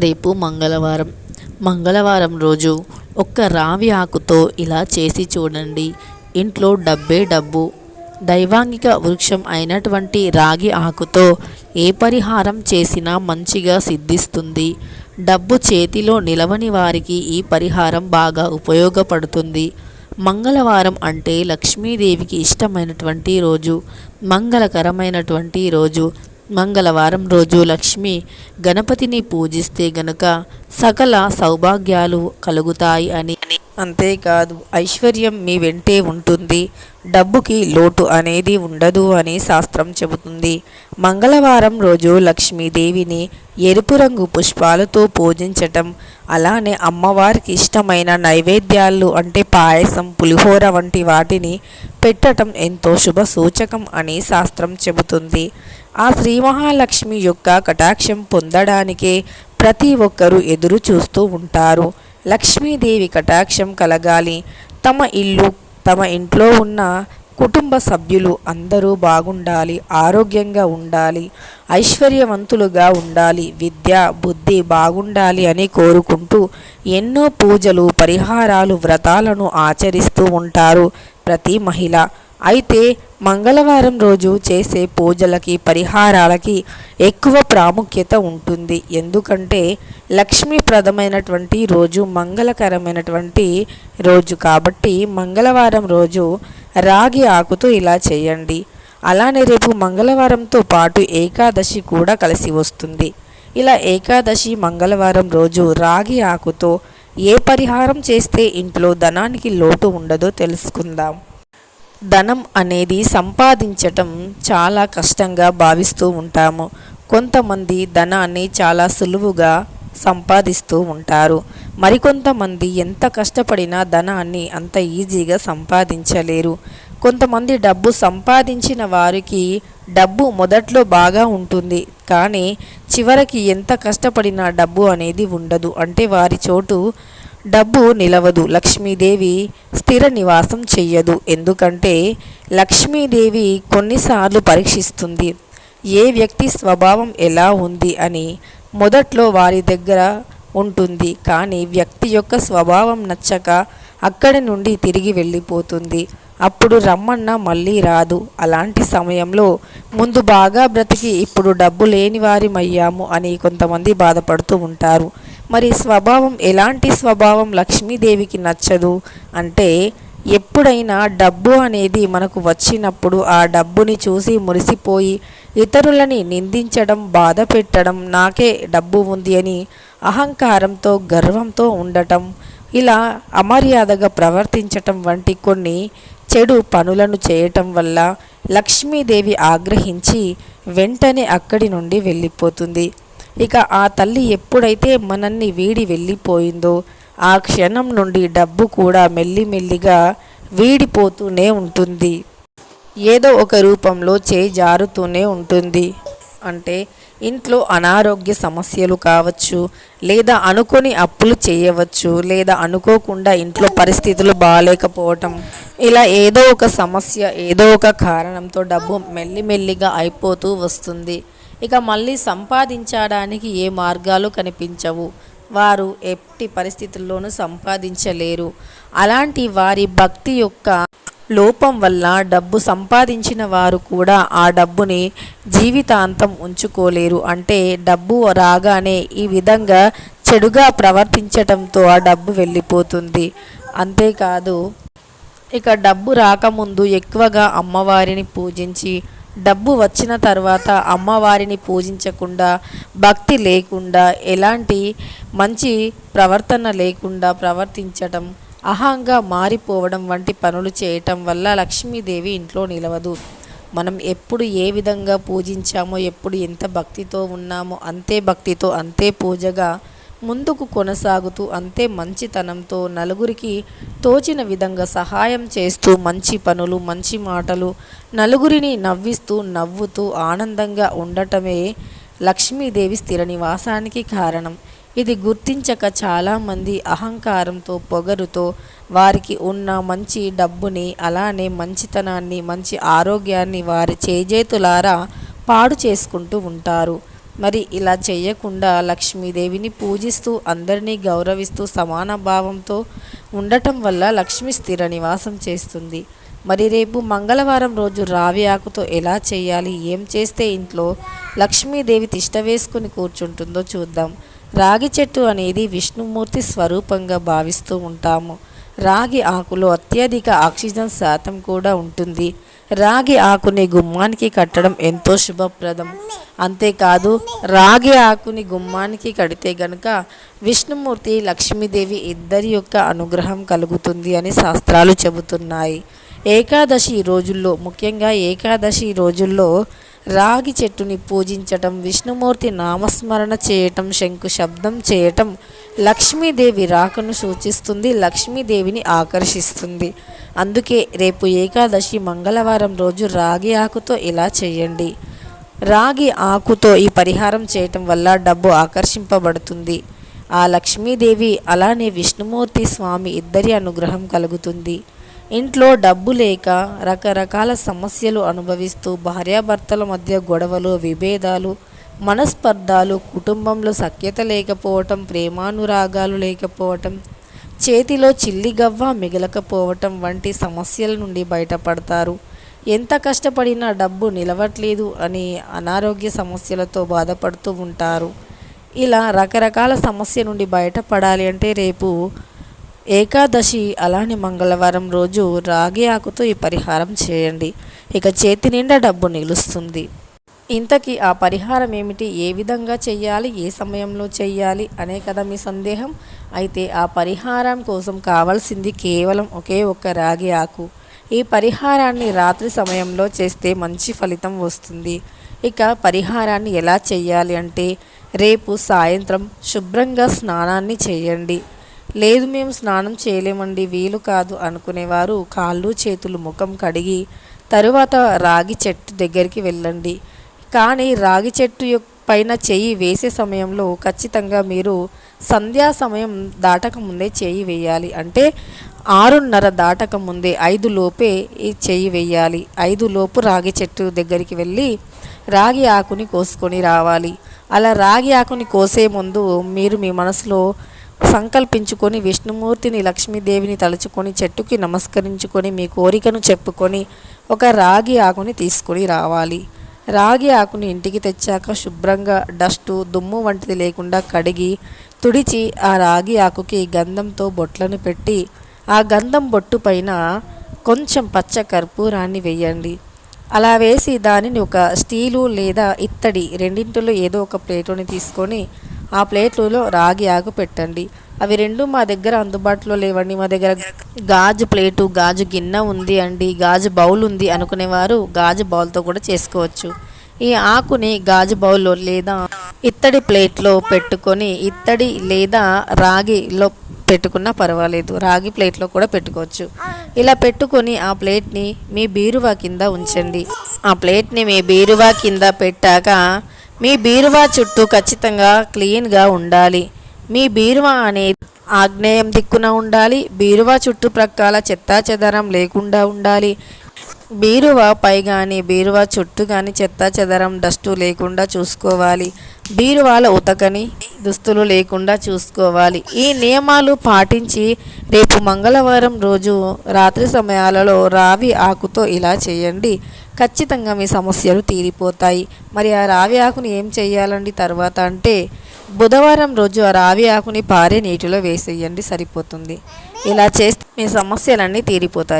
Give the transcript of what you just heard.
రేపు మంగళవారం. మంగళవారం రోజు ఒక్క రావి ఆకుతో ఇలా చేసి చూడండి. ఇంట్లో డబ్బే డబ్బు. దైవాంగిక వృక్షం అయినటువంటి రాగి ఆకుతో ఏ పరిహారం చేసినా మంచిగా సిద్ధిస్తుంది. డబ్బు చేతిలో నిలవని వారికి ఈ పరిహారం బాగా ఉపయోగపడుతుంది. మంగళవారం అంటే లక్ష్మీదేవికి ఇష్టమైనటువంటి రోజు. మంగళకరమైనటువంటి రోజు. మంగళవారం రోజు లక్ష్మి గణపతిని పూజిస్తే గనుక సకల సౌభాగ్యాలు కలుగుతాయి అని. అంతేకాదు ఐశ్వర్యం మీ వెంటే ఉంటుంది. డబ్బుకి లోటు అనేది ఉండదు అని శాస్త్రం చెబుతుంది. మంగళవారం రోజు లక్ష్మీదేవిని ఎరుపు రంగు పుష్పాలతో పూజించటం అలానే అమ్మవారికి ఇష్టమైన నైవేద్యాలు అంటే పాయసం పులిహోర వంటి వాటిని పెట్టటం ఎంతో శుభ సూచకం అని శాస్త్రం చెబుతుంది. ఆ శ్రీ మహాలక్ష్మి యొక్క కటాక్షం పొందడానికే ప్రతి ఒక్కరూ ఎదురు చూస్తూ ఉంటారు. లక్ష్మీదేవి కటాక్షం కలగాలి. తమ ఇల్లు తమ ఇంట్లో ఉన్న కుటుంబ సభ్యులు అందరూ బాగుండాలి ఆరోగ్యంగా ఉండాలి ఐశ్వర్యవంతులుగా ఉండాలి విద్య బుద్ధి బాగుండాలి అని కోరుకుంటూ ఎన్నో పూజలు పరిహారాలు వ్రతాలను ఆచరిస్తూ ఉంటారు ప్రతి మహిళ. అయితే మంగళవారం రోజు చేసే పూజలకి పరిహారాలకి ఎక్కువ ప్రాముఖ్యత ఉంటుంది. ఎందుకంటే లక్ష్మీప్రదమైనటువంటి రోజు మంగళకరమైనటువంటి రోజు కాబట్టి మంగళవారం రోజు రాగి ఆకుతో ఇలా చేయండి. అలానే రేపు మంగళవారంతో పాటు ఏకాదశి కూడా కలిసి వస్తుంది. ఇలా ఏకాదశి మంగళవారం రోజు రాగి ఆకుతో ఏ పరిహారం చేస్తే ఇంట్లో ధనానికి లోటు ఉండదో తెలుసుకుందాం. ధనం అనేది సంపాదించటం చాలా కష్టంగా భావిస్తూ ఉంటాము. కొంతమంది ధనాన్ని చాలా సులువుగా సంపాదిస్తూ ఉంటారు. మరికొంతమంది ఎంత కష్టపడినా ధనాన్ని అంత ఈజీగా సంపాదించలేరు. కొంతమంది డబ్బు సంపాదించిన వారికి డబ్బు మొదట్లో బాగా ఉంటుంది. కానీ చివరికి ఎంత కష్టపడినా డబ్బు అనేది ఉండదు. అంటే వారి చోటు డబ్బు నిలవదు. లక్ష్మీదేవి స్థిర నివాసం చెయ్యదు. ఎందుకంటే లక్ష్మీదేవి కొన్నిసార్లు పరీక్షిస్తుంది. ఏ వ్యక్తి స్వభావం ఎలా ఉంది అని మొదట్లో వారి దగ్గర ఉంటుంది. కానీ వ్యక్తి యొక్క స్వభావం నచ్చక అక్కడి నుండి తిరిగి వెళ్ళిపోతుంది. అప్పుడు రమ్మన్నా మళ్ళీ రాదు. అలాంటి సమయంలో ముందు బాగా బ్రతికి ఇప్పుడు డబ్బు లేని వారిమయ్యాము అని కొంతమంది బాధపడుతూ ఉంటారు. మరి స్వభావం ఎలాంటి స్వభావం లక్ష్మీదేవికి నచ్చదు? అంటే ఎప్పుడైనా డబ్బు అనేది మనకు వచ్చినప్పుడు ఆ డబ్బుని చూసి మురిసిపోయి ఇతరులని నిందించడం బాధ పెట్టడం నాకే డబ్బు ఉంది అని అహంకారంతో గర్వంతో ఉండటం ఇలా అమర్యాదగా ప్రవర్తించటం వంటి కొన్ని చెడు పనులను చేయటం వల్ల లక్ష్మీదేవి ఆగ్రహించి వెంటనే అక్కడి నుండి వెళ్ళిపోతుంది. ఇక ఆ తల్లి ఎప్పుడైతే మనల్ని వీడి వెళ్ళిపోయిందో ఆ క్షణం నుండి డబ్బు కూడా మెల్లిమెల్లిగా వీడిపోతూనే ఉంటుంది. ఏదో ఒక రూపంలో చేయి జారుతూనే ఉంటుంది. అంటే ఇంట్లో అనారోగ్య సమస్యలు కావచ్చు లేదా అనుకొని అప్పులు చేయవచ్చు లేదా అనుకోకుండా ఇంట్లో పరిస్థితులు బాగాలేకపోవటం ఇలా ఏదో ఒక సమస్య ఏదో ఒక కారణంతో డబ్బు మెల్లిమెల్లిగా అయిపోతూ వస్తుంది. ఇక మళ్ళీ సంపాదించడానికి ఏ మార్గాలు కనిపించవు. వారు ఎట్టి పరిస్థితుల్లోనూ సంపాదించలేరు. అలాంటి వారి భక్తి యొక్క లోపం వల్ల డబ్బు సంపాదించిన వారు కూడా ఆ డబ్బుని జీవితాంతం ఉంచుకోలేరు. అంటే డబ్బు రాగానే ఈ విధంగా చెడుగా ప్రవర్తించటంతో ఆ డబ్బు వెళ్ళిపోతుంది. అంతేకాదు ఇక డబ్బు రాకముందు ఎక్కువగా అమ్మవారిని పూజించి డబ్బు వచ్చిన తర్వాత అమ్మవారిని పూజించకుండా భక్తి లేకుండా ఎలాంటి మంచి ప్రవర్తన లేకుండా ప్రవర్తించటం అహంగా మారిపోవడం వంటి పనులు చేయటం వల్ల లక్ష్మీదేవి ఇంట్లో నిలవదు. మనం ఎప్పుడు ఏ విధంగా పూజించామో ఎప్పుడు ఎంత భక్తితో ఉన్నామో అంతే భక్తితో అంతే పూజగా ముందుకు కొనసాగుతూ అంతే మంచితనంతో నలుగురికి తోచిన విధంగా సహాయం చేస్తూ మంచి పనులు మంచి మాటలు నలుగురిని నవ్విస్తూ నవ్వుతూ ఆనందంగా ఉండటమే లక్ష్మీదేవి స్థిర నివాసానికి కారణం. ఇది గుర్తించక చాలామంది అహంకారంతో పొగరుతో వారికి ఉన్న మంచి డబ్బుని అలానే మంచితనాన్ని మంచి ఆరోగ్యాన్ని వారి చేజేతులారా పాడు చేసుకుంటూ ఉంటారు. మరి ఇలా చేయకుండా లక్ష్మీదేవిని పూజిస్తూ అందరినీ గౌరవిస్తూ సమాన భావంతో ఉండటం వల్ల లక్ష్మి స్థిర నివాసం చేస్తుంది. మరి రేపు మంగళవారం రోజు రావి ఆకుతో ఎలా చేయాలి ఏం చేస్తే ఇంట్లో లక్ష్మీదేవి తిష్ట వేసుకుని కూర్చుంటుందో చూద్దాం. రాగి చెట్టు అనేది విష్ణుమూర్తి స్వరూపంగా భావిస్తూ ఉంటాము. రాగి ఆకులో అత్యధిక ఆక్సిజన్ శాతం కూడా ఉంటుంది. రాగి ఆకుని గుమ్మానికి కట్టడం ఎంతో శుభప్రదం. అంతేకాదు రాగి ఆకుని గుమ్మానికి కడితే గనుక విష్ణుమూర్తి లక్ష్మీదేవి ఇద్దరి యొక్క అనుగ్రహం కలుగుతుంది అని శాస్త్రాలు చెబుతున్నాయి. ఏకాదశి రోజుల్లో ముఖ్యంగా ఏకాదశి రోజుల్లో రాగి చెట్టుని పూజించటం విష్ణుమూర్తి నామస్మరణ చేయటం శంకు శబ్దం చేయటం లక్ష్మీదేవి రాకను సూచిస్తుంది లక్ష్మీదేవిని ఆకర్షిస్తుంది. అందుకే రేపు ఏకాదశి మంగళవారం రోజు రాగి ఆకుతో ఇలా చేయండి. రాగి ఆకుతో ఈ పరిహారం చేయటం వల్ల డబ్బు ఆకర్షింపబడుతుంది. ఆ లక్ష్మీదేవి అలానే విష్ణుమూర్తి స్వామి ఇద్దరి అనుగ్రహం కలుగుతుంది. ఇంట్లో డబ్బు లేక రకరకాల సమస్యలు అనుభవిస్తూ భార్యాభర్తల మధ్య గొడవలు విభేదాలు మనస్పర్ధాలు కుటుంబంలో సఖ్యత లేకపోవటం ప్రేమానురాగాలు లేకపోవటం చేతిలో చిల్లిగవ్వ మిగలకపోవటం వంటి సమస్యల నుండి బయటపడతారు. ఎంత కష్టపడినా డబ్బు నిలవట్లేదు అని అనారోగ్య సమస్యలతో బాధపడుతూ ఉంటారు. ఇలా రకరకాల సమస్య నుండి బయటపడాలి అంటే రేపు ఏకాదశి అలానే మంగళవారం రోజు రాగి ఆకుతో ఈ పరిహారం చేయండి. ఇక చేతి నిండా డబ్బు నిలుస్తుంది. ఇంతకీ ఆ పరిహారం ఏమిటి? ఏ విధంగా చెయ్యాలి? ఏ సమయంలో చెయ్యాలి? అనే కదా మీ సందేహం. అయితే ఆ పరిహారం కోసం కావాల్సింది కేవలం ఒకే ఒక్క రాగి ఆకు. ఈ పరిహారాన్ని రాత్రి సమయంలో చేస్తే మంచి ఫలితం వస్తుంది. ఇక పరిహారాన్ని ఎలా చెయ్యాలి అంటే రేపు సాయంత్రం శుభ్రంగా స్నానాన్ని చేయండి. లేదు మేము స్నానం చేయలేమండి వీలు కాదు అనుకునేవారు. కాళ్ళు చేతులు ముఖం కడిగి తరువాత రాగి చెట్టు దగ్గరికి వెళ్ళండి. కానీ రాగి చెట్టు పైన చేయి వేసే సమయంలో ఖచ్చితంగా మీరు సంధ్యా సమయం దాటక ముందే చేయి వేయాలి. అంటే ఆరున్నర దాటక ముందే ఐదు లోపే ఈ చెయ్యి వేయాలి. ఐదు లోపు రాగి చెట్టు దగ్గరికి వెళ్ళి రాగి ఆకుని కోసుకొని రావాలి. అలా రాగి ఆకుని కోసే ముందు మీరు మీ మనసులో సంకల్పించుకొని విష్ణుమూర్తిని లక్ష్మీదేవిని తలుచుకొని చెట్టుకి నమస్కరించుకొని మీ కోరికను చెప్పుకొని ఒక రాగి ఆకుని తీసుకొని రావాలి. రాగి ఆకుని ఇంటికి తెచ్చాక శుభ్రంగా డస్టు దుమ్ము వంటిది లేకుండా కడిగి తుడిచి ఆ రాగి ఆకుకి గంధంతో బొట్లను పెట్టి ఆ గంధం బొట్టు పైన కొంచెం పచ్చ కర్పూరాన్ని వేయండి. అలా వేసి దానిని ఒక స్టీలు లేదా ఇత్తడి రెండింటిలో ఏదో ఒక ప్లేటుని తీసుకొని ఆ ప్లేట్లలో రాగి ఆకు పెట్టండి. అవి రెండు మా దగ్గర అందుబాటులో లేవండి. మా దగ్గర గాజు ప్లేటు గాజు గిన్నె ఉంది అండి. గాజు బౌల్ ఉంది అనుకునేవారు గాజు బౌల్తో కూడా చేసుకోవచ్చు. ఈ ఆకుని గాజు బౌల్లో లేదా ఇత్తడి ప్లేట్లో పెట్టుకొని ఇత్తడి లేదా రాగిలో పెట్టుకున్నా పర్వాలేదు. రాగి ప్లేట్లో కూడా పెట్టుకోవచ్చు. ఇలా పెట్టుకొని ఆ ప్లేట్ని మీ బీరువా కింద ఉంచండి. ఆ ప్లేట్ని మీ బీరువా కింద పెట్టాక మీ బీరువా చుట్టూ ఖచ్చితంగా క్లీన్గా ఉండాలి. మీ బీరువా అనేది ఆగ్నేయం దిక్కున ఉండాలి. బీరువా చుట్టుప్రక్కల చెత్తా చెదరం లేకుండా ఉండాలి. బీరువా పై కానీ బీరువా చుట్టూ కానీ చెత్త చెదరం డస్టు లేకుండా చూసుకోవాలి. బీరువాల ఉతకని దుస్తులు లేకుండా చూసుకోవాలి. ఈ నియమాలు పాటించి రేపు మంగళవారం రోజు రాత్రి సమయాలలో రావి ఆకుతో ఇలా చేయండి. ఖచ్చితంగా మీ సమస్యలు తీరిపోతాయి. మరి ఆ రావి ఆకుని ఏం చేయాలండి తర్వాత అంటే బుధవారం రోజు ఆ రావి ఆకుని పారే నీటిలో వేసేయండి సరిపోతుంది. ఇలా చేస్తే మీ సమస్యలన్నీ తీరిపోతాయి.